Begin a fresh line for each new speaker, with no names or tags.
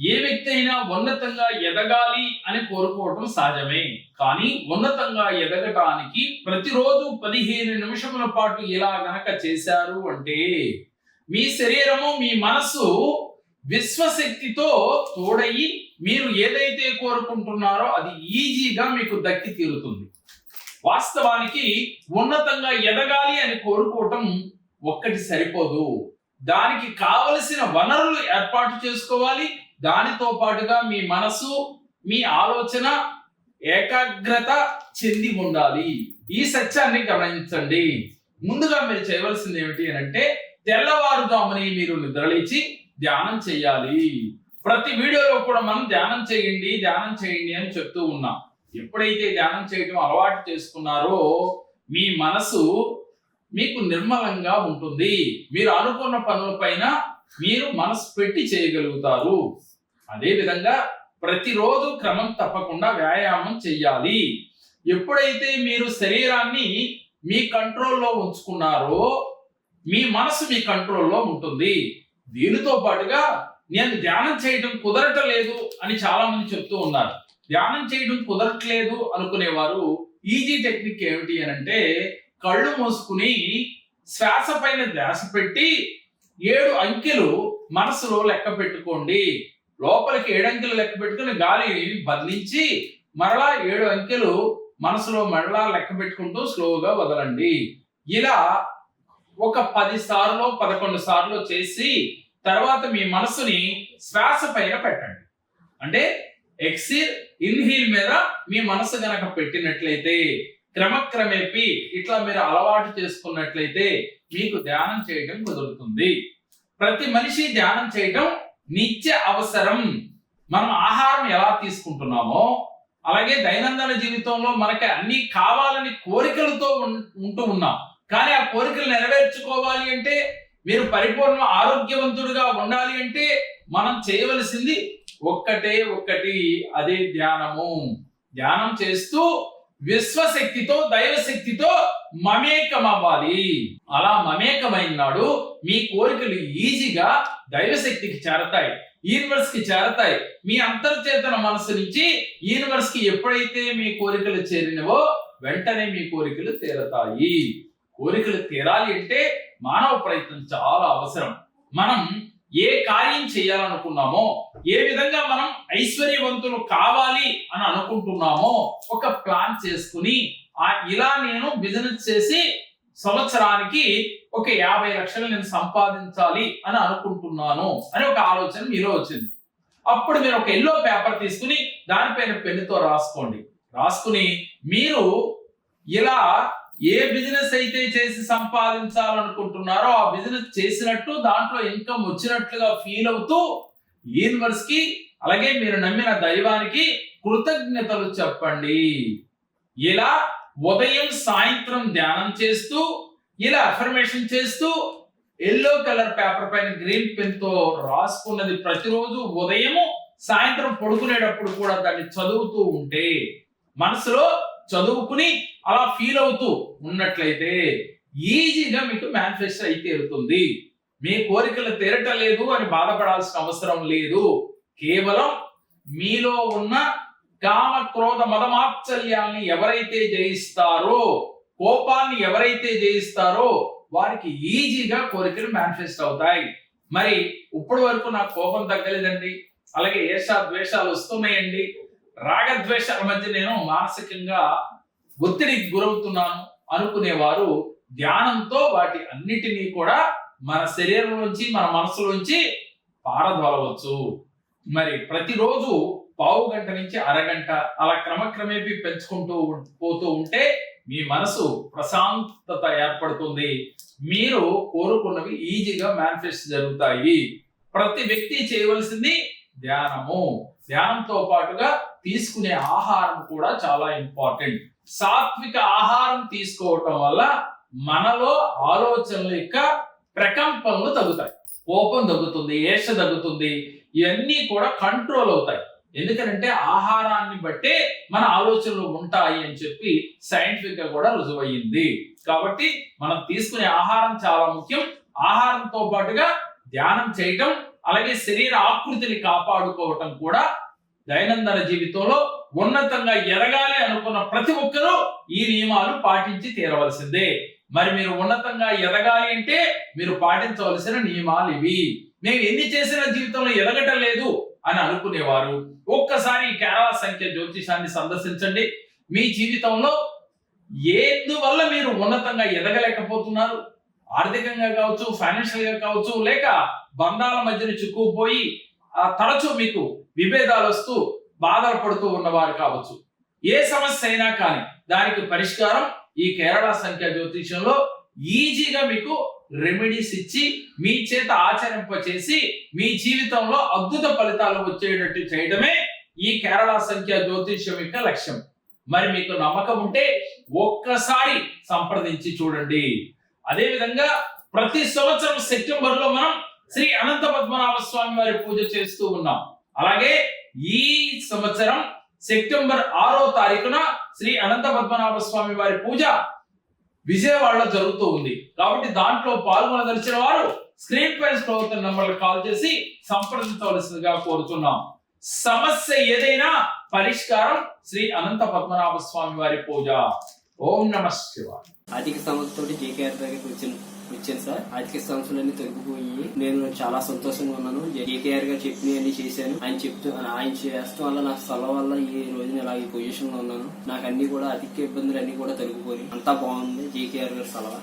ఏ వ్యక్తి అయినా ఉన్నతంగా ఎదగాలి అని కోరుకోవటం సహజమే. కానీ ఉన్నతంగా ఎదగటానికి ప్రతిరోజు పదిహేను నిమిషముల పాటు ఇలా గనక చేశారు అంటే మీ శరీరము మీ మనస్సు విశ్వశక్తితో తోడయి మీరు ఏదైతే కోరుకుంటున్నారో అది ఈజీగా మీకు దక్కి తీరుతుంది. వాస్తవానికి ఉన్నతంగా ఎదగాలి అని కోరుకోవటం ఒక్కటి సరిపోదు. దానికి కావలసిన వనరులు ఏర్పాటు చేసుకోవాలి. దానితో పాటుగా మీ మనసు మీ ఆలోచన ఏకాగ్రత చెంది ఉండాలి. ఈ సత్యాన్ని గమనించండి. ముందుగా మీరు చేయవలసింది ఏమిటి అని అంటే తెల్లవారుజాముని మీరు నిద్రలేచి ధ్యానం చేయాలి. ప్రతి వీడియోలో కూడా మనం ధ్యానం చేయండి ధ్యానం చేయండి అని చెప్తూ ఉన్నాం. ఎప్పుడైతే ధ్యానం చేయటం అలవాటు చేసుకున్నారో మీ మనసు మీకు నిర్మలంగా ఉంటుంది. మీరు అనుకున్న పనులపైన మీరు మనసు పెట్టి చేయగలుగుతారు. అదేవిధంగా ప్రతిరోజు క్రమం తప్పకుండా వ్యాయామం చెయ్యాలి. ఎప్పుడైతే మీరు శరీరాన్ని మీ కంట్రోల్లో ఉంచుకున్నారో మీ మనసు మీ కంట్రోల్లో ఉంటుంది. దీనితో పాటుగా నేను ధ్యానం చేయడం కుదరటలేదు అని చాలా మంది చెప్తూ ఉన్నారు. ధ్యానం చేయడం కుదరట్లేదు అనుకునేవారు ఈజీ టెక్నిక్ ఏమిటి అని అంటే కళ్ళు మూసుకుని శ్వాస పైన ధ్యాస పెట్టి ఏడు అంకెలు మనసులో లెక్క పెట్టుకోండి. లోపలికి ఏడు అంకెలు లెక్క పెట్టుకుని గాలి బదిలించి మరలా ఏడు అంకెలు మనసులో మరలా లెక్క పెట్టుకుంటూ స్లోగా వదలండి. ఇలా ఒక పది సార్లు పదకొండు సార్లు చేసి తర్వాత మీ మనసుని శ్వాస పైన పెట్టండి. అంటే ఎక్సిల్ ఇన్హీల్ మీద మీ మనసు గనక పెట్టినట్లయితే క్రమక్రమేపి ఇట్లా మీరు అలవాటు చేసుకున్నట్లయితే మీకు ధ్యానం చేయడం కుదురుతుంది. ప్రతి మనిషి ధ్యానం చేయడం నిత్య అవసరం మనం ఆహారం ఎలా తీసుకుంటున్నామో అలాగే దైనందిన జీవితంలో మనకి అన్ని కావాలని కోరికలతో ఉం- ఉంటూ ఉన్నాం. కానీ ఆ కోరికలు నెరవేర్చుకోవాలి అంటే మీరు పరిపూర్ణ ఆరోగ్యవంతుడిగా ఉండాలి అంటే మనం చేయవలసింది ఒక్కటే ఒక్కటి అదే ధ్యానము. ధ్యానం చేస్తూ విశ్వశక్తితో దైవశక్తితో మమేకం అవ్వాలి అలా మమేకమైన నాడు మీ కోరికలు ఈజీగా దైవశక్తికి చేరతాయి యూనివర్స్కి చేరతాయి. మీ అంతర్చేతన మనసు నుంచి యూనివర్స్కి ఎప్పుడైతే మీ కోరికలు చేరినవో వెంటనే మీ కోరికలు తీరతాయి. కోరికలు తీరాలి అంటే మానవ ప్రయత్నం చాలా అవసరం. మనం ఏ కార్యం చేయాలనుకున్నామో ఏ విధంగా మనం ఐశ్వర్యవంతులు కావాలి అని అనుకుంటున్నామో ఒక ప్లాన్ చేసుకుని ఆ ఇలా నేను బిజినెస్ చేసి సంవత్సరానికి ఒక యాభై లక్షలు నేను సంపాదించాలి అని అనుకుంటున్నాను అని ఒక ఆలోచన మీలో వచ్చింది. అప్పుడు మీరు ఒక ఎల్లో పేపర్ తీసుకుని దానిపైన పెన్నుతో రాసుకోండి. రాసుకుని మీరు ఇలా ఏ బిజినెస్ అయితే చేసి సంపాదించాలనుకుంటున్నారో ఆ బిజినెస్ చేసినట్టు దాంట్లో ఇన్కమ్ వచ్చినట్లుగా ఫీల్ అవుతూ యూనివర్స్కి అలాగే మీరు నమ్మిన దైవానికి కృతజ్ఞతలు చెప్పండి. ఇలా ఉదయం సాయంత్రం ధ్యానం చేస్తూ ఇలా అఫర్మేషన్ చేస్తూ ఎల్లో కలర్ పేపర్ పైన గ్రీన్ పెన్తో రాసుకున్నది ప్రతిరోజు ఉదయము సాయంత్రం పడుకునేటప్పుడు కూడా దాన్ని చదువుతూ ఉంటే మనసులో చదువుకుని అలా ఫీల్ అవుతూ ఉన్నట్లయితే ఈజీగా మీకు మేనిఫెస్ట్ అయి తీరుతుంది. మీ కోరికలు తీరటలేదు అని బాధపడాల్సిన అవసరం లేదు. కేవలం మీలో ఉన్న కామ క్రోధ మదమాత్సల్యాల్ని ఎవరైతే జయిస్తారో కోపాన్ని ఎవరైతే జయిస్తారో వారికి ఈజీగా కోరికలు మేనిఫెస్ట్ అవుతాయి. మరి ఇప్పటి వరకు నాకు కోపం తగ్గలేదండి. అలాగే ఏషా ద్వేషాలు వస్తున్నాయండి. రాగద్వేషాల మధ్య నేను మానసికంగా ఒత్తిడికి గురవుతున్నాను అనుకునేవారు ధ్యానంతో వాటి అన్నిటినీ కూడా మన శరీరం నుంచి మన మనసులోంచి పారదొలవచ్చు మరి ప్రతిరోజు పావు గంట నుంచి అరగంట అలా క్రమక్రమేపీ పెంచుకుంటూ పోతూ ఉంటే మీ మనసు ప్రశాంతత ఏర్పడుతుంది. మీరు కోరుకున్నవి ఈజీగా మేనిఫెస్ట్ జరుగుతాయి. ప్రతి వ్యక్తి చేయవలసింది ధ్యానము. ధ్యానంతో పాటుగా తీసుకునే ఆహారం కూడా చాలా ఇంపార్టెంట్. సాత్విక ఆహారం తీసుకోవటం వల్ల మనలో ఆలోచనల యొక్క ప్రకంపనలు తగ్గుతాయి. కోపం తగ్గుతుంది ఏష తగ్గుతుంది. ఇవన్నీ కూడా కంట్రోల్ అవుతాయి. ఎందుకంటే ఆహారాన్ని బట్టే మన ఆలోచనలు ఉంటాయి అని చెప్పి సైంటిఫిక్గా కూడా రుజువయ్యింది. కాబట్టి మనం తీసుకునే ఆహారం చాలా ముఖ్యం. ఆహారంతో పాటుగా ధ్యానం చేయటం అలాగే శరీర ఆకృతిని కాపాడుకోవటం కూడా దైనందిన జీవితంలో ఉన్నతంగా ఎదగాలి అనుకున్న ప్రతి ఒక్కరూ ఈ నియమాలు పాటించి తీరవలసిందే. మరి మీరు ఉన్నతంగా ఎదగాలి అంటే మీరు పాటించవలసిన నియమాలు ఇవి. మేము ఎన్ని చేసినా జీవితంలో ఎదగటం లేదు అని అనుకునేవారు. ఒక్కసారి ఈ కేరళ సంఖ్య జ్యోతిషాన్ని సందర్శించండి. మీ జీవితంలో ఎందువల్ల మీరు ఉన్నతంగా ఎదగలేకపోతున్నారు? ఆర్థికంగా కావచ్చు ఫైనాన్షియల్గా కావచ్చు లేక బంధాల మధ్యన చిక్కుకుపోయి ఆ తరచూ మీకు విభేదాలు వస్తూ బాధలు పడుతూ ఉన్నవారు కావచ్చు. ఏ సమస్య అయినా కానీ దానికి పరిష్కారం ఈ కేరళ సంఖ్య జ్యోతిషంలో ఈజీగా మీకు రెమెడీస్ ఇచ్చి మీ చేత ఆచరింప చేసి మీ జీవితంలో అద్భుత ఫలితాలు వచ్చేటట్టు చేయడమే ఈ కేరళ సంఖ్య జ్యోతిష్యం యొక్క లక్ష్యం. మరి మీకు నమ్మకం ఉంటే ఒక్కసారి సంప్రదించి చూడండి. అదే విధంగా ప్రతి సంవత్సరం సెప్టెంబర్లో మనం శ్రీ అనంత పద్మనాభ స్వామి వారి పూజ చేస్తూ ఉన్నాం. అలాగే ఈ సంవత్సరం సెప్టెంబర్ ఆరో తారీఖున శ్రీ అనంత పద్మనాభ స్వామి వారి పూజ విజయవాడలో జరుగుతూ ఉంది. కాబట్టి దాంట్లో పాల్గొనదలిచిన వారు స్క్రీన్ పై ప్రభుత్వం నంబర్లు కాల్ చేసి సంప్రదించవలసిందిగా కోరుతున్నాం. సమస్య ఏదైనా పరిష్కారం శ్రీ అనంత పద్మనాభ స్వామి వారి పూజ. ఓం నమ శివాయ.
అధిక సమస్యతో జేకేఆర్ దగ్గరికి వచ్చాను వచ్చాను సార్. ఆర్థిక సమస్యలన్నీ తగ్గిపోయి నేను చాలా సంతోషంగా ఉన్నాను. జేకేఆర్ గారు చెప్పినవన్నీ చేశాను. ఆయన చెప్తూ ఆయన చేస్తాం వల్ల నాకు స్థలం వల్ల ఈ రోజున ఇలా ఈ పొజిషన్లో ఉన్నాను. నాకు అన్ని కూడా ఆర్థిక ఇబ్బందులు అన్ని కూడా తగ్గిపోయి అంతా బాగుంది. జేకేఆర్ గారి సలహా